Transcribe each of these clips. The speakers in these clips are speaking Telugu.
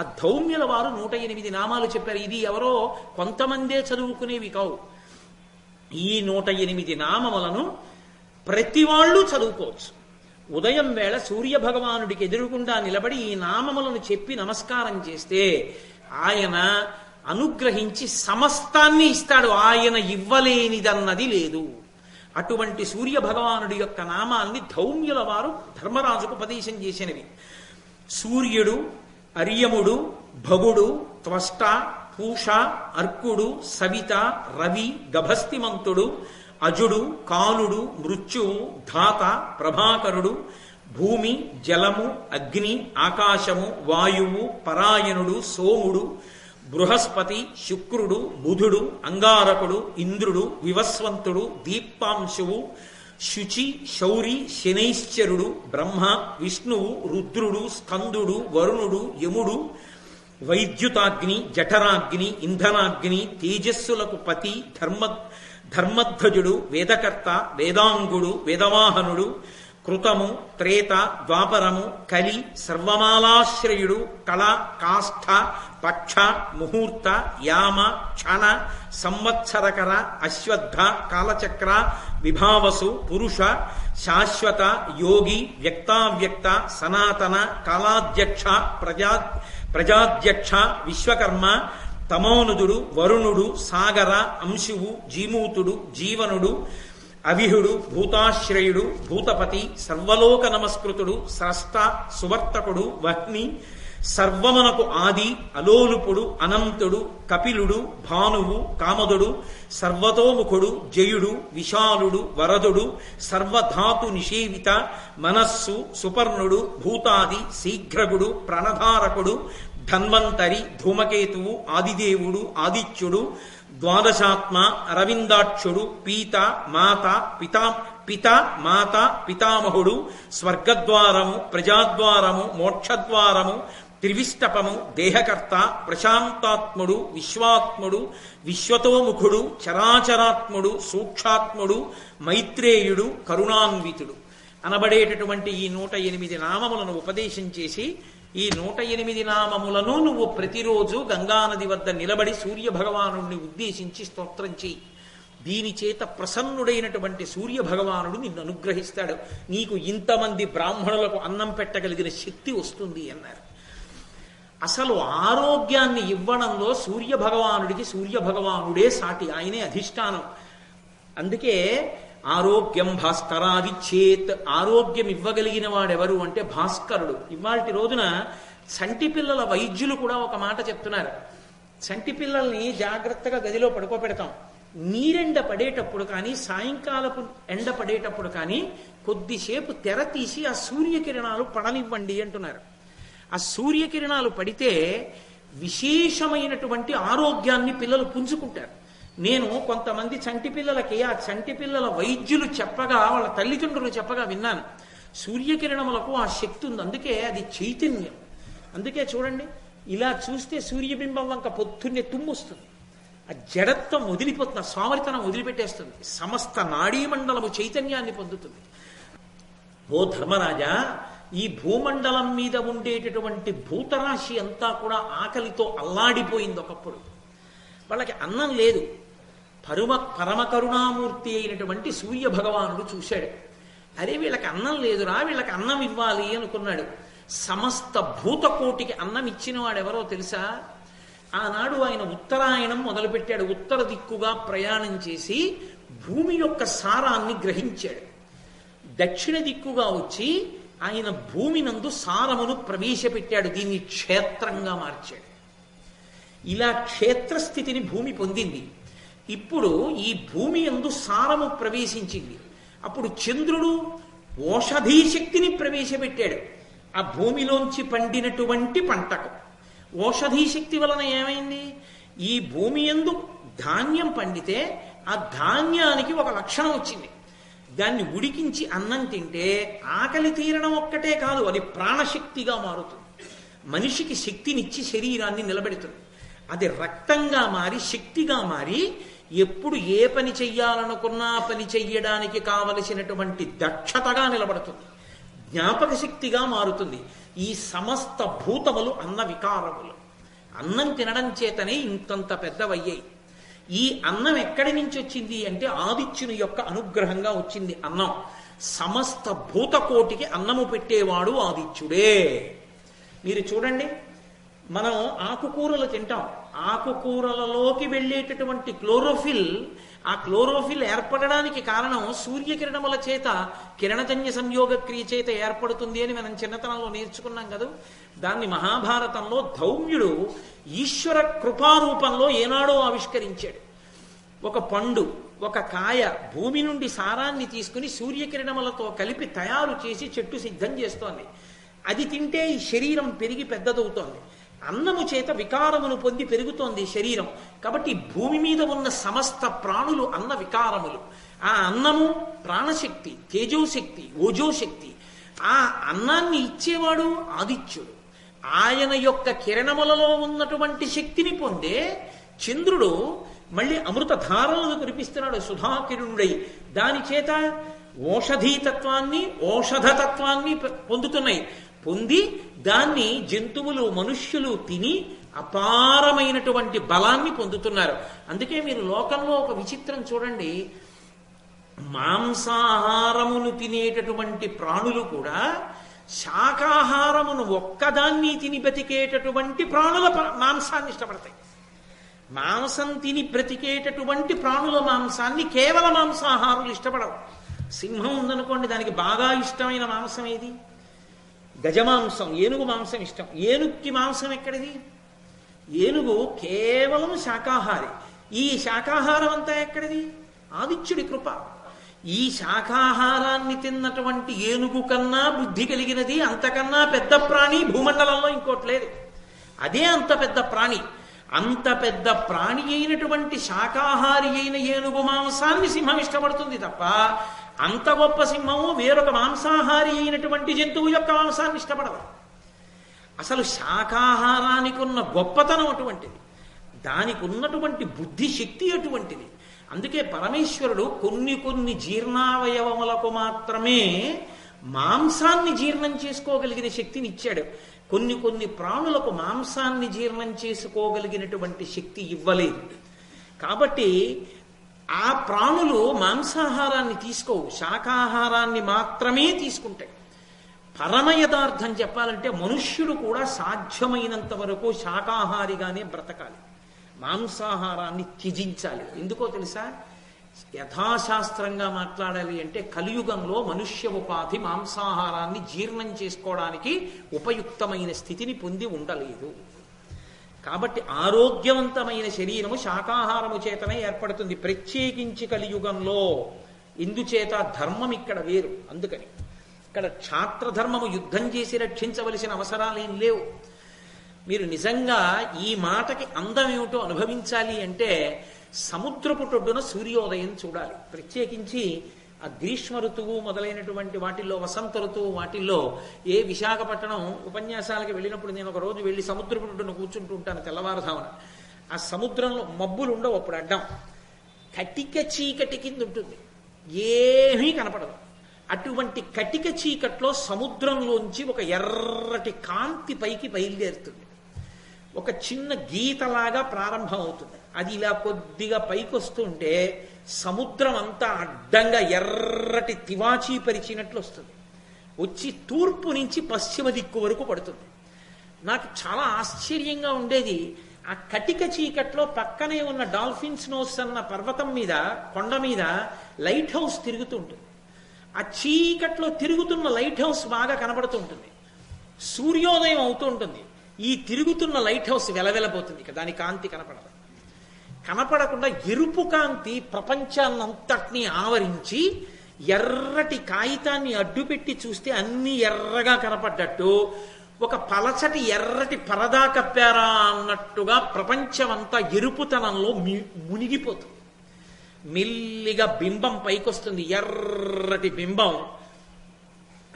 ఆ ధౌమ్యుల వారు నూట ఎనిమిది నామాలు చెప్పారు. ఇది ఎవరో కొంతమందే చదువుకునేవి కావు. ఈ నూట ఎనిమిది నామములను ప్రతి వాళ్ళు చదువుకోవచ్చు. ఉదయం వేళ సూర్య భగవానుడికి ఎదురుగుండా నిలబడి ఈ నామములను చెప్పి నమస్కారం చేస్తే ఆయన అనుగ్రహించి సమస్తాన్ని ఇస్తాడు. ఆయన ఇవ్వలేనిదన్నది లేదు. అటువంటి సూర్య భగవానుడి యొక్క నామాల్ని ధౌమ్యుల వారు ధర్మరాజుకు ఉపదేశం చేసినవి. సూర్యుడు అర్యముడు భగుడు త్వష్ట పూష అర్కుడు సవిత రవి గభస్తిమంతుడు అజుడు కాలుడు మృత్యువు ధాత ప్రభాకరుడు భూమి జలము అగ్ని ఆకాశము వాయువు పరాయణుడు సోముడు బృహస్పతి శుక్రుడు బుధుడు అంగారకుడు ఇంద్రుడు వివస్వంతుడు దీపాంశువు శుచి శౌరి శనైశ్చరుడు బ్రహ్మ విష్ణువు రుద్రుడు స్కందుడు వరుణుడు యముడు వైద్యుతాగ్ని జఠరాగ్ని ఇంధనాగ్ని తేజస్సులకు పతి ధర్మ ధర్మధ్వజుడు వేదకర్త వేదాంగుడు వేదవాహనుడు కృతము త్రేత ద్వాపరము కలి సర్వమాలాశ్రయుడు కళ కాష్ఠ పక్ష ముహూర్త యామ క్షణ సంవత్సరకర అశ్వద్ధ కాలచక్ర విభావసు పురుష శాశ్వత యోగి వ్యక్తావ్యక్త సనాతన కాలాధ్యక్ష ప్రజా ప్రజాధ్యక్ష విశ్వకర్మ తమోనుదుడు వరుణుడు సాగర అంశువు జీమూతుడు జీవనుడు అవిహుడు భూతాశ్రయుడు భూతపతి సర్వలోక నమస్కృతుడు స్రష్ట సువర్తకుడు వహ్ని సర్వమునకు ఆది అలోలుపుడు అనంతుడు కపిలుడు భానువు కామదుడు సర్వతోముఖుడు జయుడు విశాలుడు వరదుడు సర్వధాతు నిషేవిత మనస్సు సుపర్ణుడు భూతాది శీఘ్రగుడు ప్రణధారకుడు ధన్వంతరి ధూమకేతువు ఆదిదేవుడు ఆదిత్యుడు ద్వాదశాత్మ అరవిందాక్షుడు పీత మాత పితా పిత మాత పితామహుడు స్వర్గద్వారము ప్రజాద్వారము మోక్షద్వారము త్రివిష్టపము దేహకర్త ప్రశాంతాత్ముడు విశ్వాత్ముడు విశ్వతోముఖుడు చరాచరాత్ముడు సూక్షాత్ముడు మైత్రేయుడు కరుణాన్వితుడు. అనబడేటటువంటి ఈ నూట ఎనిమిది నామములను ఉపదేశం చేసి ఈ నూట ఎనిమిది నామములను నువ్వు ప్రతిరోజు గంగానది వద్ద నిలబడి సూర్య భగవాను ఉద్దేశించి స్తోత్రం చేయి. దీని చేత ప్రసన్నుడైనటువంటి సూర్య భగవానుడు నిన్ను అనుగ్రహిస్తాడు. నీకు ఇంతమంది బ్రాహ్మణులకు అన్నం పెట్టగలిగిన శక్తి వస్తుంది అన్నారు. అసలు ఆరోగ్యాన్ని ఇవ్వడంలో సూర్య భగవానుడికి సూర్య భగవానుడే సాటి ఆయనే అధిష్టానం. అందుకే ఆరోగ్యం భాస్కరాది చేత్ ఆరోగ్యం ఇవ్వగలిగిన వాడెవరు అంటే భాస్కరుడు. ఇవాటి రోజున చంటి పిల్లల వైద్యులు కూడా ఒక మాట చెప్తున్నారు. చంటి పిల్లల్ని జాగ్రత్తగా గదిలో పడుకోబెడతాం. నీరెండ పడేటప్పుడు కానీ సాయంకాలపు ఎండ పడేటప్పుడు కానీ కొద్దిసేపు తెర తీసి ఆ సూర్యకిరణాలు పడనివ్వండి అంటున్నారు. ఆ సూర్యకిరణాలు పడితే విశేషమైనటువంటి ఆరోగ్యాన్ని పిల్లలు పుంజుకుంటారు. నేను కొంతమంది చంటి పిల్లలకి ఆ చంటి పిల్లల వైద్యులు చెప్పగా వాళ్ళ తల్లిదండ్రులు చెప్పగా విన్నాను. సూర్యకిరణములకు ఆ శక్తి ఉంది. అందుకే అది చైతన్యం. అందుకే చూడండి ఇలా చూస్తే సూర్యబింబం వంక పొద్దున్నే తుమ్మొస్తుంది. ఆ జడత్వం వదిలిపోతుంది ఆ సోమరితనం వదిలిపెట్టేస్తుంది. సమస్త నాడీమండలము చైతన్యాన్ని పొందుతుంది. ఓ ధర్మరాజా ఈ భూమండలం మీద ఉండేటటువంటి భూతరాశి అంతా కూడా ఆకలితో అల్లాడిపోయింది ఒకప్పుడు. వాళ్ళకి అన్నం లేదు. పరమ పరమ కరుణామూర్తి అయినటువంటి సూర్య భగవానుడు చూశాడు. అరే వీళ్ళకి అన్నం లేదురా వీళ్ళకి అన్నం ఇవ్వాలి అనుకున్నాడు. సమస్త భూతకోటికి అన్నం ఇచ్చిన ఎవరో తెలుసా? ఆనాడు ఆయన ఉత్తరాయణం మొదలుపెట్టాడు. ఉత్తర దిక్కుగా ప్రయాణం చేసి భూమి యొక్క సారాన్ని గ్రహించాడు. దక్షిణ దిక్కుగా వచ్చి ఆయన భూమి నందు సారమును ప్రవేశపెట్టాడు. దీన్ని క్షేత్రంగా మార్చాడు. ఇలా క్షేత్రస్థితిని భూమి పొందింది. ఇప్పుడు ఈ భూమి ఎందు సారము ప్రవేశించింది. అప్పుడు చంద్రుడు ఓషధీ శక్తిని ప్రవేశపెట్టాడు. ఆ భూమిలోంచి పండినటువంటి పంటకు. ఓషధీ శక్తి వలన ఏమైంది? ఈ భూమి ఎందు ధాన్యం పండితే ఆ ధాన్యానికి ఒక లక్షణం వచ్చింది. దాన్ని ఉడికించి అన్నం తింటే ఆకలి తీరడం ఒక్కటే కాదు అది ప్రాణశక్తిగా మారుతుంది. మనిషికి శక్తినిచ్చి శరీరాన్ని నిలబెడుతుంది. అది రక్తంగా మారి శక్తిగా మారి ఎప్పుడు ఏ పని చెయ్యాలనుకున్నా పని చెయ్యడానికి కావలసినటువంటి దక్షతగా నిలబడుతుంది. జ్ఞాపక శక్తిగా మారుతుంది. ఈ సమస్త భూతములు అన్న వికారములు. అన్నం తినడం చేతనే ఇంతంత పెద్దవయ్యాయి. ఈ అన్నం ఎక్కడి నుంచి వచ్చింది అంటే ఆదిత్యుని యొక్క అనుగ్రహంగా వచ్చింది అన్నం. సమస్త భూతకోటికి అన్నము పెట్టేవాడు ఆదిత్యుడే. మీరు చూడండి మనం ఆకుకూరలు తింటాం. ఆకుకూరలలోకి వెళ్ళేటటువంటి క్లోరోఫిల్ ఆ క్లోరోఫిల్ ఏర్పడడానికి కారణం సూర్యకిరణముల చేత కిరణజన్య సంయోగ క్రియ చేత ఏర్పడుతుంది అని మనం చిన్నతనంలో నేర్చుకున్నాం కదా. దాన్ని మహాభారతంలో ధౌమ్యుడు ఈశ్వర కృపారూపంలో ఏనాడో ఆవిష్కరించాడు. ఒక పండు ఒక కాయ భూమి నుండి సారాన్ని తీసుకుని సూర్యకిరణములతో కలిపి తయారు చేసి చెట్టు సిద్ధం చేస్తోంది. అది తింటే ఈ శరీరం పెరిగి పెద్దదవుతోంది. అన్నము చేత వికారమును పొంది పెరుగుతోంది శరీరం. కాబట్టి భూమి మీద ఉన్న సమస్త ప్రాణులు అన్న వికారములు. ఆ అన్నము ప్రాణశక్తి తేజోశక్తి ఓజోశక్తి. ఆ అన్నాన్ని ఇచ్చేవాడు ఆదిత్యుడు. ఆయన యొక్క కిరణములలో ఉన్నటువంటి శక్తిని పొందే చంద్రుడు మళ్ళీ అమృత ధారలను కురిపిస్తున్నాడు సుధాకిరుణుడై దాని చేత ఓషధీతత్వాన్ని ఓషధతత్వాన్ని పొందుతున్నాయి. పొంది దాన్ని జంతువులు మనుష్యులు తిని అపారమైనటువంటి బలాన్ని పొందుతున్నారు. అందుకే మీరు లోకంలో ఒక విచిత్రం చూడండి. మాంసాహారమును తినేటటువంటి ప్రాణులు కూడా శాకాహారమును ఒక్కదాన్ని తిని బ్రతికేటటువంటి ప్రాణుల మాంసాన్ని ఇష్టపడతాయి. మాంసం తిని బ్రతికేటటువంటి ప్రాణుల మాంసాన్ని కేవల మాంసాహారులు ఇష్టపడవు సింహం ఉందనుకోండి దానికి బాగా ఇష్టమైన మాంసం ఏది? గజమాంసం ఏనుగు మాంసం ఇష్టం. ఏనుగుకి మాంసం ఎక్కడిది? ఏనుగు కేవలం శాకాహారి. ఈ శాకాహారం అంతా ఎక్కడిది? ఆదిత్యుడి కృప. ఈ శాకాహారాన్ని తిన్నటువంటి ఏనుగు కన్నా బుద్ధి కలిగినది అంతకన్నా పెద్ద ప్రాణి భూమండలంలో ఇంకోటి లేదు. అదే అంత పెద్ద ప్రాణి. అంత పెద్ద ప్రాణి అయినటువంటి శాకాహారి అయిన ఏనుగు మాంసాన్ని సింహం ఇష్టపడుతుంది తప్ప అంత గొప్ప సింహము వేరొక మాంసాహారి అయినటువంటి జంతువు యొక్క మాంసాన్ని ఇష్టపడదు. అసలు శాకాహారానికి ఉన్న గొప్పతనం అటువంటిది. దానికి ఉన్నటువంటి బుద్ధి శక్తి అటువంటిది. అందుకే పరమేశ్వరుడు కొన్ని కొన్ని జీర్ణావయవములకు మాత్రమే మాంసాన్ని జీర్ణం చేసుకోగలిగిన శక్తిని ఇచ్చాడు. కొన్ని కొన్ని ప్రాణులకు మాంసాన్ని జీర్ణం చేసుకోగలిగినటువంటి శక్తి ఇవ్వలేదు. కాబట్టి ఆ ప్రాణులు మాంసాహారాన్ని తీసుకోవు శాకాహారాన్ని మాత్రమే తీసుకుంటాయి. పరమ యథార్థం చెప్పాలంటే మనుష్యుడు కూడా సాధ్యమైనంత వరకు శాకాహారిగానే బ్రతకాలి. మాంసాహారాన్ని త్యజించాలి. ఎందుకో తెలుసా? యథాశాస్త్రంగా మాట్లాడాలి అంటే కలియుగంలో మనుష్య ఉపాధి మాంసాహారాన్ని జీర్ణం చేసుకోవడానికి ఉపయుక్తమైన స్థితిని పొంది ఉండలేదు. కాబట్టి ఆరోగ్యవంతమైన శరీరము శాకాహారము చేతనే ఏర్పడుతుంది. ప్రత్యేకించి కలియుగంలో. ఇందుచేత ధర్మం ఇక్కడ వేరు. అందుకని ఇక్కడ క్షాత్రధర్మము యుద్ధం చేసి రక్షించవలసిన అవసరాలేం లేవు. మీరు నిజంగా ఈ మాటకి అందం ఏమిటో అనుభవించాలి అంటే సముద్రపు టొడ్డున సూర్యోదయం చూడాలి. ప్రత్యేకించి ఆ గ్రీష్మ ఋతువు మొదలైనటువంటి వాటిల్లో వసంత ఋతువు వాటిల్లో ఏ విశాఖపట్నం ఉపన్యాసాలకు వెళ్ళినప్పుడు నేను ఒక రోజు వెళ్ళి సముద్రపు కూర్చుంటూ ఉంటాను తెల్లవారుధామన ఆ సముద్రంలో మబ్బులు ఉండవు అప్పుడు అడ్డం. కటిక చీకటి కింద ఉంటుంది. ఏమీ కనపడదు. అటువంటి కటిక చీకట్లో సముద్రంలోంచి ఒక ఎర్రటి కాంతి పైకి బయలుదేరుతుంది. ఒక చిన్న గీతలాగా ప్రారంభం అవుతుంది అది ఇలా కొద్దిగా పైకి వస్తుంటే సముద్రం అంతా అడ్డంగా ఎర్రటి తివాచీ పరిచినట్లు వస్తుంది. వచ్చి తూర్పు నుంచి పశ్చిమ దిక్కు వరకు పడుతుంది. నాకు చాలా ఆశ్చర్యంగా ఉండేది ఆ కటిక చీకట్లో పక్కనే ఉన్న డాల్ఫిన్స్ నోస్ అన్న పర్వతం మీద కొండ మీద లైట్ హౌస్ తిరుగుతుంటుంది ఆ చీకట్లో తిరుగుతున్న లైట్ హౌస్ బాగా కనబడుతుంటుంది సూర్యోదయం అవుతుంటుంది ఈ తిరుగుతున్న లైట్ హౌస్ వెలవెలబోతుంది ఇక దాని కాంతి కనపడదు. కనపడకుండా ఎరుపు కాంతి ప్రపంచాన్నంతటినీ ఆవరించి ఎర్రటి కాగితాన్ని అడ్డుపెట్టి చూస్తే అన్ని ఎర్రగా కనపడ్డట్టు. ఒక పలచటి ఎర్రటి పరదా కప్పారా అన్నట్టుగా ప్రపంచమంతా ఎరుపుతనంలో మునిగిపోతుంది. మెల్లిగా బింబం పైకొస్తుంది. ఎర్రటి బింబం.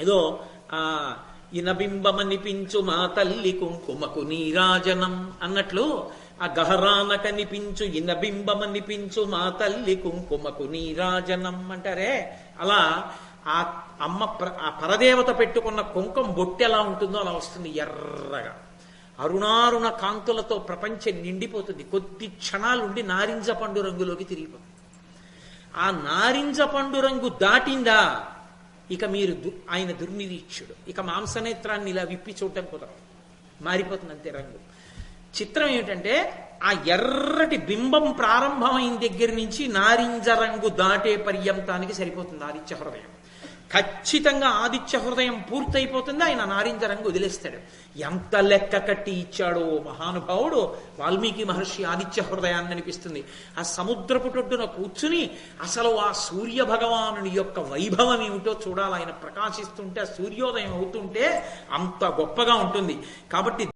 ఏదో ఆ ఇనబింబమనిపించు మా తల్లి కుంకుమకు నీరాజనం అన్నట్లు ఆ గహరాన కనిపించు ఇనబింబమనిపించు మా తల్లి కుంకుమకు నీరాజనం అంటారే? అలా ఆ అమ్మ ప్ర- ఆ పరదేవత పెట్టుకున్న కుంకుమ బొట్టె ఎలా ఉంటుందో అలా వస్తుంది ఎర్రగా. అరుణారుణ కాంతులతో ప్రపంచం నిండిపోతుంది. కొద్ది క్షణాలుండి నారింజ పండు రంగులోకి తిరిగిపోతుంది. ఆ నారింజ పండు రంగు దాటిందా ఇక మీరు దు- ఆయన దుర్నిరీక్షుడు. ఇక మాంసనేత్రాన్ని ఇలా విప్పి చూడటం కుదరదు. మారిపోతుంది అంతే రంగు. చిత్రం ఏమిటంటే ఆ ఎర్రటి బింబం ప్రారంభమైన దగ్గర నుంచి నారింజ రంగు దాటే పర్యంతానికి సరిపోతుంది ఆదిత్య హృదయం. ఖచ్చితంగా ఆదిత్య హృదయం పూర్తయిపోతుంది. ఆయన నారింజ రంగు వదిలేస్తాడు. ఎంత లెక్క కట్టి ఇచ్చాడో మహానుభావుడు వాల్మీకి మహర్షి ఆదిత్య హృదయాన్ని అనిపిస్తుంది. ఆ సముద్రపు టొడ్డున కూర్చుని అసలు ఆ సూర్య భగవానుని యొక్క వైభవం ఏమిటో చూడాలి. ఆయన ప్రకాశిస్తుంటే సూర్యోదయం అవుతుంటే అంత గొప్పగా ఉంటుంది. కాబట్టి